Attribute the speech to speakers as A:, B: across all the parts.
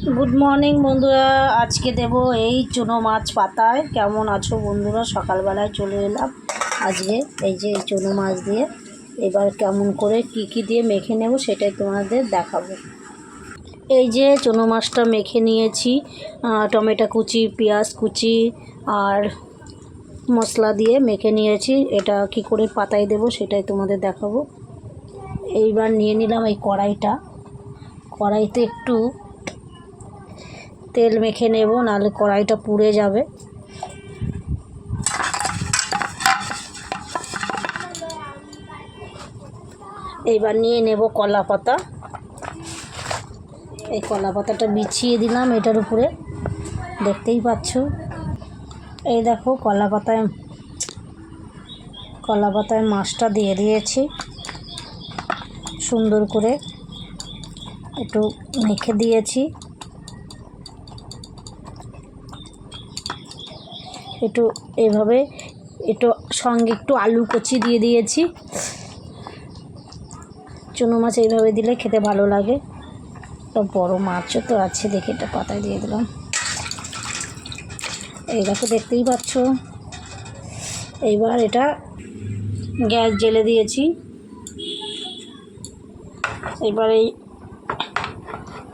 A: Good morning বন্ধুরা। আজকে দেব এই চুনো মাছ পাতায়। কেমন আছো বন্ধুরা? সকালবেলায় চলে এলাম। আজকে এই যে এই চুনো মাছ দিয়ে এবার কেমন করে কি কি দিয়ে মেখে নেব সেটাই তোমাদের দেখাবো। এই যে চুনো মাছটা মেখে নিয়েছি টমেটো কুচি, পেঁয়াজ কুচি আর মশলা দিয়ে মেখে নিয়েছি। এটা কি করে পাতায় দেব সেটাই তোমাদের দেখাবো। এইবার নিয়ে নিলাম এই কড়াইটা। কড়াইতে একটু তেল মেখে নেব, নাহলে কড়াইটা পুড়ে যাবে। এইবার নিয়ে নেব কলা পাতা। এই কলা পাতাটা বিছিয়ে দিলাম এটার উপরে। দেখতেই পাচ্ছ? এই দেখো কলা পাতায় কলা পাতায় মাছটা দিয়ে দিয়েছি। সুন্দর করে একটু মেখে দিয়েছি। একটু এভাবে একটু সঙ্গে একটু আলু কচি দিয়ে দিয়েছি। চুনো মাছ এইভাবে দিলে খেতে ভালো লাগে। একটা বড় মাছও তো আছে, দেখে এটা পাতায় দিয়ে দিলাম। এই দেখো, দেখতেই পাচ্ছ? এইবার এটা গ্যাস জেলে দিয়েছি। এবার এই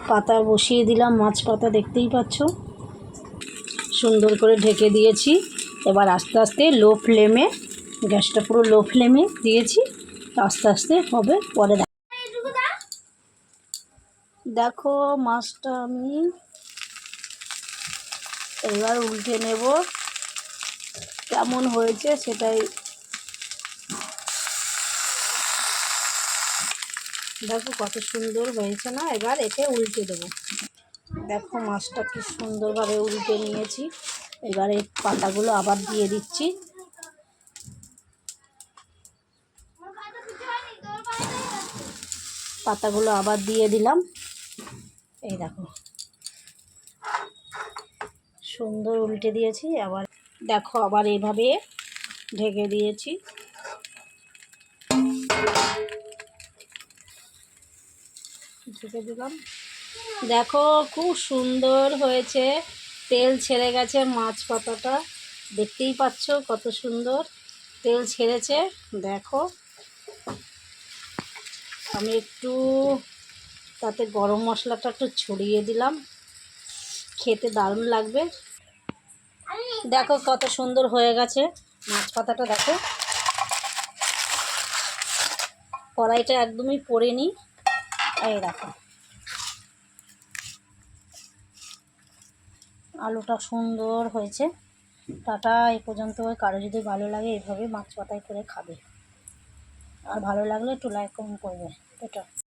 A: পাতা বসিয়ে দিলাম, মাছ পাতা দেখতেই পাচ্ছ? সুন্দর করে ঢেকে দিয়েছি। এবার আস্তে আস্তে লো ফ্লেমে গ্যাসটা পুরো লো ফ্লেমে দিয়েছি। আস্তে আস্তে হবে পরে দেখ- দেখো মাছটা আমি এবার উল্টে নেব। কেমন হয়েছে সেটাই দেখো কত সুন্দর হয়েছে না? এবার একে উল্টে দেবো। দেখো মাছটা কি সুন্দরভাবে উল্টে নিয়েছি। এবার পাতাগুলো আবার দিয়ে দিচ্ছি। পাতাগুলো আবার দিয়ে দিলাম। এই দেখো। সুন্দর উল্টে দিয়েছি। আবার দেখো, আবার এইভাবে ঢেকে দিয়েছি। ঢেকে দিলাম। দেখো, খুব সুন্দর হয়েছে। তেল ছেড়ে গেছে মাছ পাতাটা। দেখতেই পাচ্ছ কত সুন্দর তেল ছেড়েছে। দেখো, আমি একটু তাতে গরম মশলাটা একটু ছড়িয়ে দিলাম। খেতে দারুণ লাগবে। দেখো কত সুন্দর হয়ে গেছে মাছ পাতাটা, দেখো। কড়াইটা একদমই পড়েনি এই দেখো। আলুটা সুন্দর হয়েছে। টাটা, এ পর্যন্ত কারও যদি ভালো লাগে এইভাবে মাছ পাতায় করে খাবে। আর ভালো লাগলে একটু লাইক কমেন্ট করবে। টাটা।